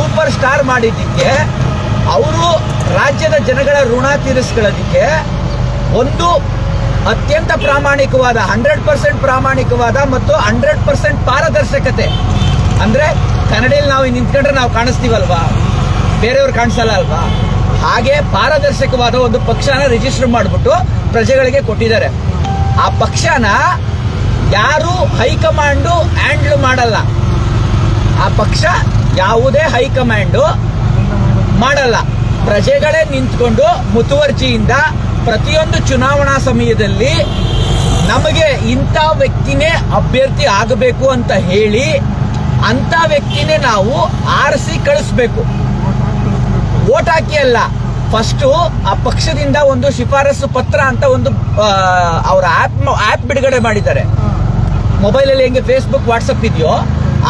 Super star ಮಾಡಿದ್ದಕ್ಕೆ ಅವರು ರಾಜ್ಯದ ಜನಗಳ ಋಣ ತೀರಿಸ್ಕೊಳ್ಳೋದಕ್ಕೆ ಒಂದು ಅತ್ಯಂತ ಪ್ರಾಮಾಣಿಕವಾದ ಹಂಡ್ರೆಡ್ ಪರ್ಸೆಂಟ್ ಪ್ರಾಮಾಣಿಕವಾದ ಮತ್ತು ಹಂಡ್ರೆಡ್ ಪರ್ಸೆಂಟ್ ಪಾರದರ್ಶಕತೆ. ಅಂದ್ರೆ ಕನ್ನಡಿಯಲ್ಲಿ ನಾವು ನಿಂತ್ಕೊಂಡ್ರೆ ನಾವು ಕಾಣಿಸ್ತೀವಲ್ವಾ? ಬೇರೆಯವ್ರು ಕಾಣಿಸಲ್ಲ ಅಲ್ವಾ? ಹಾಗೆ ಪಾರದರ್ಶಕವಾದ ಒಂದು ಪಕ್ಷನ ರಿಜಿಸ್ಟರ್ ಮಾಡಿಬಿಟ್ಟು ಪ್ರಜೆಗಳಿಗೆ ಕೊಟ್ಟಿದ್ದಾರೆ. ಆ ಪಕ್ಷನ ಯಾರು ಹೈಕಮಾಂಡು ಹ್ಯಾಂಡ್ಲ್ ಮಾಡಲ್ಲ. ಆ ಪಕ್ಷ ಯಾವುದೇ ಹೈಕಮಾಂಡು ಮಾಡಲ್ಲ. ಪ್ರಜೆಗಳೇ ನಿಂತ್ಕೊಂಡು ಮುತುವರ್ಜಿಯಿಂದ ಪ್ರತಿಯೊಂದು ಚುನಾವಣಾ ಸಮಯದಲ್ಲಿ ನಮಗೆ ಇಂಥ ವ್ಯಕ್ತಿನೇ ಅಭ್ಯರ್ಥಿ ಆಗಬೇಕು ಅಂತ ಹೇಳಿ ಅಂತ ವ್ಯಕ್ತಿನೇ ನಾವು ಆರಿಸಿ ಕಳಿಸ್ಬೇಕು. ಓಟ್ ಹಾಕಿ ಅಲ್ಲ ಫಸ್ಟು ಆ ಪಕ್ಷದಿಂದ ಒಂದು ಶಿಫಾರಸು ಪತ್ರ ಅಂತ ಒಂದು ಅವರ ಆಪ್ ಆ್ಯಪ್ ಬಿಡುಗಡೆ ಮಾಡಿದ್ದಾರೆ. ಮೊಬೈಲಲ್ಲಿ ಹೆಂಗೆ ಫೇಸ್ಬುಕ್ ವಾಟ್ಸಪ್ ಇದೆಯೋ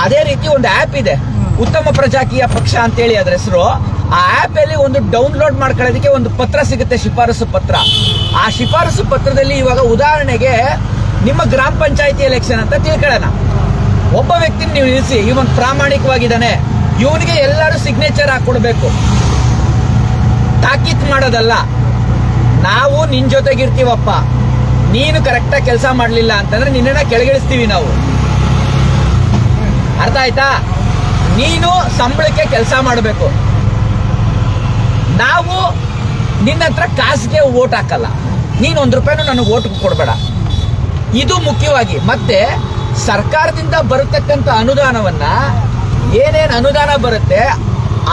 ಅದೇ ರೀತಿ ಒಂದು ಆ್ಯಪ್ ಇದೆ. ಉತ್ತಮ ಪ್ರಜಾಕೀಯ ಪಕ್ಷ ಅಂತೇಳಿ ಅದ್ರ ಹೆಸರು. ಆ ಆ್ಯಪ್ ಅಲ್ಲಿ ಒಂದು ಡೌನ್ಲೋಡ್ ಮಾಡ್ಕೊಳ್ಳೋದಕ್ಕೆ ಒಂದು ಪತ್ರ ಸಿಗುತ್ತೆ ಶಿಫಾರಸು ಪತ್ರ. ಆ ಶಿಫಾರಸು ಪತ್ರದಲ್ಲಿ ಇವಾಗ ಉದಾಹರಣೆಗೆ ನಿಮ್ಮ ಗ್ರಾಮ ಪಂಚಾಯತಿ ಎಲೆಕ್ಷನ್ ಅಂತ ತಿಳ್ಕೊಳ್ಳೋಣ. ಒಬ್ಬ ವ್ಯಕ್ತಿನ ನೀವು ನಿಲ್ಲಿಸಿ ಇವನ್ ಪ್ರಾಮಾಣಿಕವಾಗಿದ್ದಾನೆ. ಇವನಿಗೆ ಎಲ್ಲರೂ ಸಿಗ್ನೇಚರ್ ಹಾಕೊಡ್ಬೇಕು ತಾಕೀತ್ ಮಾಡೋದಲ್ಲ. ನಾವು ನಿನ್ ಜೊತೆಗಿರ್ತೀವಪ್ಪ. ನೀನು ಕರೆಕ್ಟಾಗಿ ಕೆಲಸ ಮಾಡಲಿಲ್ಲ ಅಂತಂದ್ರೆ ನಿನ್ನನ್ನ ಕೆಳಗಿಳಿಸ್ತೀವಿ ನಾವು. ಅರ್ಥ ಆಯ್ತಾ? ನೀನು ಸಂಬಳಕ್ಕೆ ಕೆಲಸ ಮಾಡಬೇಕು. ನಾವು ನಿನ್ನ ಹತ್ರ ಕಾಸಿಗೆ ಓಟ್ ಹಾಕಲ್ಲ. ನೀನು ಒಂದು ರೂಪಾಯಿನೂ ನನಗೆ ಓಟ್ ಕೊಡಬೇಡ. ಇದು ಮುಖ್ಯವಾಗಿ. ಮತ್ತೆ ಸರ್ಕಾರದಿಂದ ಬರತಕ್ಕಂಥ ಅನುದಾನವನ್ನ ಏನೇನು ಅನುದಾನ ಬರುತ್ತೆ,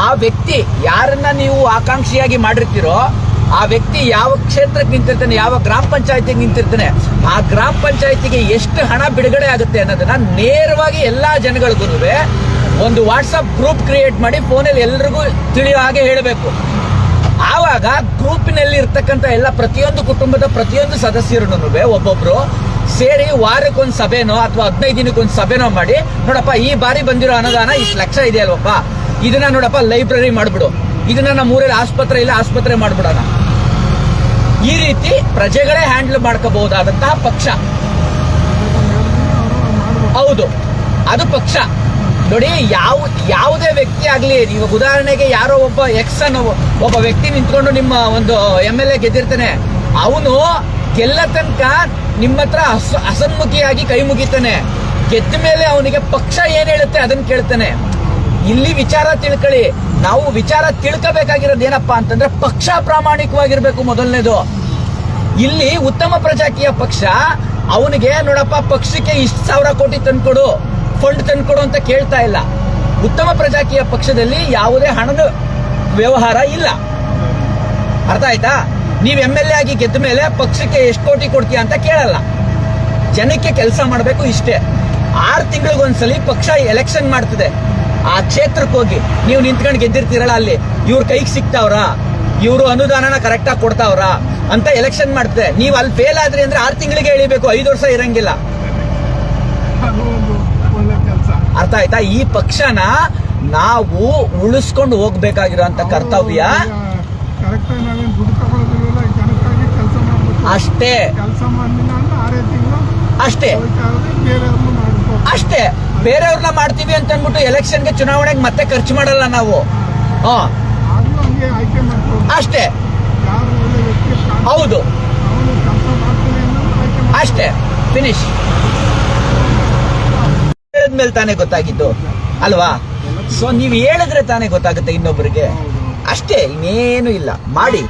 ಆ ವ್ಯಕ್ತಿ ಯಾರನ್ನ ನೀವು ಆಕಾಂಕ್ಷಿಯಾಗಿ ಮಾಡಿರ್ತೀರೋ ಆ ವ್ಯಕ್ತಿ ಯಾವ ಕ್ಷೇತ್ರಕ್ಕೆ ನಿಂತಿರ್ತಾನೆ, ಯಾವ ಗ್ರಾಮ ಪಂಚಾಯತಿಗೆ ನಿಂತಿರ್ತಾನೆ, ಆ ಗ್ರಾಮ ಪಂಚಾಯತಿಗೆ ಎಷ್ಟು ಹಣ ಬಿಡುಗಡೆ ಆಗುತ್ತೆ ಅನ್ನೋದನ್ನ ನೇರವಾಗಿ ಎಲ್ಲಾ ಜನಗಳಿಗೂ ಒಂದು ವಾಟ್ಸಪ್ ಗ್ರೂಪ್ ಕ್ರಿಯೇಟ್ ಮಾಡಿ ಫೋನಲ್ಲಿ ಎಲ್ರಿಗೂ ತಿಳಿಯೋ ಹಾಗೆ ಹೇಳಬೇಕು. ಆವಾಗ ಗ್ರೂಪಿನಲ್ಲಿ ಇರ್ತಕ್ಕಂಥ ಎಲ್ಲ ಪ್ರತಿಯೊಂದು ಕುಟುಂಬದ ಪ್ರತಿಯೊಂದು ಸದಸ್ಯರನ್ನು ಒಬ್ಬೊಬ್ರು ಸೇರಿ ವಾರಕ್ಕೊಂದು ಸಭೆನೋ ಅಥವಾ ಹದಿನೈದು ದಿನಕ್ಕೊಂದು ಸಭೆನೋ ಮಾಡಿ, ನೋಡಪ್ಪ ಈ ಬಾರಿ ಬಂದಿರೋ ಅನುದಾನ ಇಷ್ಟು ಲಕ್ಷ ಇದೆ ಅಲ್ವಪ್ಪ, ಇದನ್ನ ನೋಡಪ್ಪ ಲೈಬ್ರರಿ ಮಾಡ್ಬಿಡು. ಇದನ್ನ ನಮ್ಮ ಊರಲ್ಲಿ ಆಸ್ಪತ್ರೆ ಇಲ್ಲ, ಆಸ್ಪತ್ರೆ ಮಾಡ್ಬಿಡೋಣ. ಈ ರೀತಿ ಪ್ರಜೆಗಳೇ ಹ್ಯಾಂಡಲ್ ಮಾಡ್ಕೋಬಹುದಾದಂತಹ ಪಕ್ಷ. ಹೌದು, ಅದು ಪಕ್ಷ. ನೋಡಿ, ಯಾವ, ಯಾವುದೇ ವ್ಯಕ್ತಿ ಆಗಲಿ ಇವಾಗ ಉದಾಹರಣೆಗೆ ಯಾರೋ ಒಬ್ಬ ಎಕ್ಸ್ ಅನ್ನೋ, ಒಬ್ಬ ವ್ಯಕ್ತಿ ನಿಂತ್ಕೊಂಡು ನಿಮ್ಮ ಒಂದು ಎಂ ಎಲ್ ಎ ಗೆದ್ದಿರ್ತಾನೆ. ಅವನು ಗೆಲ್ಲ ತನಕ ನಿಮ್ಮ ಹತ್ರ ಅಸ ಅಸನ್ಮುಖಿಯಾಗಿ ಕೈ ಮುಗಿತಾನೆ. ಗೆದ್ದ ಮೇಲೆ ಅವನಿಗೆ ಪಕ್ಷ ಏನು ಹೇಳುತ್ತೆ ಅದನ್ನ ಕೇಳ್ತಾನೆ. ಇಲ್ಲಿ ವಿಚಾರ ತಿಳ್ಕೊಳ್ಳಿ. ನಾವು ವಿಚಾರ ತಿಳ್ಕೋಬೇಕಾಗಿರೋದು ಏನಪ್ಪಾ ಅಂತಂದ್ರೆ ಪಕ್ಷ ಪ್ರಾಮಾಣಿಕವಾಗಿರ್ಬೇಕು ಮೊದಲನೇದು. ಇಲ್ಲಿ ಉತ್ತಮ ಪ್ರಜಾಕೀಯ ಪಕ್ಷ, ಅವನಿಗೆ ನೋಡಪ್ಪ ಪಕ್ಷಕ್ಕೆ ಇಷ್ಟು ಸಾವಿರ ಕೋಟಿ ತಂದ್ಕೊಡು ಫಂಡ್ ತಂದ್ಕೊಡು ಅಂತ ಕೇಳ್ತಾ ಇಲ್ಲ. ಉತ್ತಮ ಪ್ರಜಾಕೀಯ ಪಕ್ಷದಲ್ಲಿ ಯಾವುದೇ ಹಣದ ವ್ಯವಹಾರ ಇಲ್ಲ. ಅರ್ಥ ಆಯ್ತಾ? ನೀವು ಎಂ ಎಲ್ ಎ ಆಗಿ ಗೆದ್ದ ಮೇಲೆ ಪಕ್ಷಕ್ಕೆ ಎಷ್ಟು ಕೋಟಿ ಕೊಡ್ತೀಯ ಅಂತ ಕೇಳಲ್ಲ. ಜನಕ್ಕೆ ಕೆಲಸ ಮಾಡಬೇಕು ಇಷ್ಟೇ. ಆರು ತಿಂಗಳಿಗೊಂದ್ಸಲಿ ಪಕ್ಷ ಎಲೆಕ್ಷನ್ ಮಾಡ್ತದೆ. ಆ ಕ್ಷೇತ್ರಕ್ಕೆ ಹೋಗಿ ನೀವು ನಿಂತ್ಕೊಂಡು ಗೆದ್ದಿರ್ತೀರಲ್ಲ ಅಲ್ಲಿ ಇವ್ರ ಕೈಗೆ ಸಿಗ್ತಾವ್ರ? ಇವರು ಅನುದಾನನ ಕರೆಕ್ಟಾಗಿ ಕೊಡ್ತಾವ್ರ? ಅಂತ ಎಲೆಕ್ಷನ್ ಮಾಡ್ತದೆ. ನೀವು ಅಲ್ಲಿ ಫೇಲ್ ಆದ್ರಿ ಅಂದ್ರೆ ಆರು ತಿಂಗಳಿಗೆ ಎಳಿಬೇಕು ಐದು ವರ್ಷ ಇರಂಗಿಲ್ಲ. ಅರ್ಥ ಆಯ್ತಾ? ಈ ಪಕ್ಷನ ನಾವು ಉಳಿಸ್ಕೊಂಡು ಹೋಗ್ಬೇಕಾಗಿರೋಂಥ ಕರ್ತವ್ಯ ಅಷ್ಟೇ. ಅಷ್ಟೇ. ಅಷ್ಟೇ. ಬೇರೆಯವ್ರನ್ನ ಮಾಡ್ತೀವಿ ಅಂತ ಅಂದ್ಬಿಟ್ಟು ಎಲೆಕ್ಷನ್ಗೆ ಚುನಾವಣೆಗೆ ಮತ್ತೆ ಖರ್ಚು ಮಾಡಲ್ಲ ನಾವು. ಅಷ್ಟೇ. ಹೌದು. ಅಷ್ಟೇ. ಫಿನಿಶ್ ಹೇಳಿದ್ಮೇಲೆ ತಾನೇ ಗೊತ್ತಾಗಿದ್ದು. ಅಲ್ವಾ? ಸೊ ನೀವು ಹೇಳಿದ್ರೆ ತಾನೇ ಗೊತ್ತಾಗುತ್ತೆ ಇನ್ನೊಬ್ಬರಿಗೆ ಅಷ್ಟೇ, ಇನ್ನೇನು ಇಲ್ಲ. ಮಾಡಿ.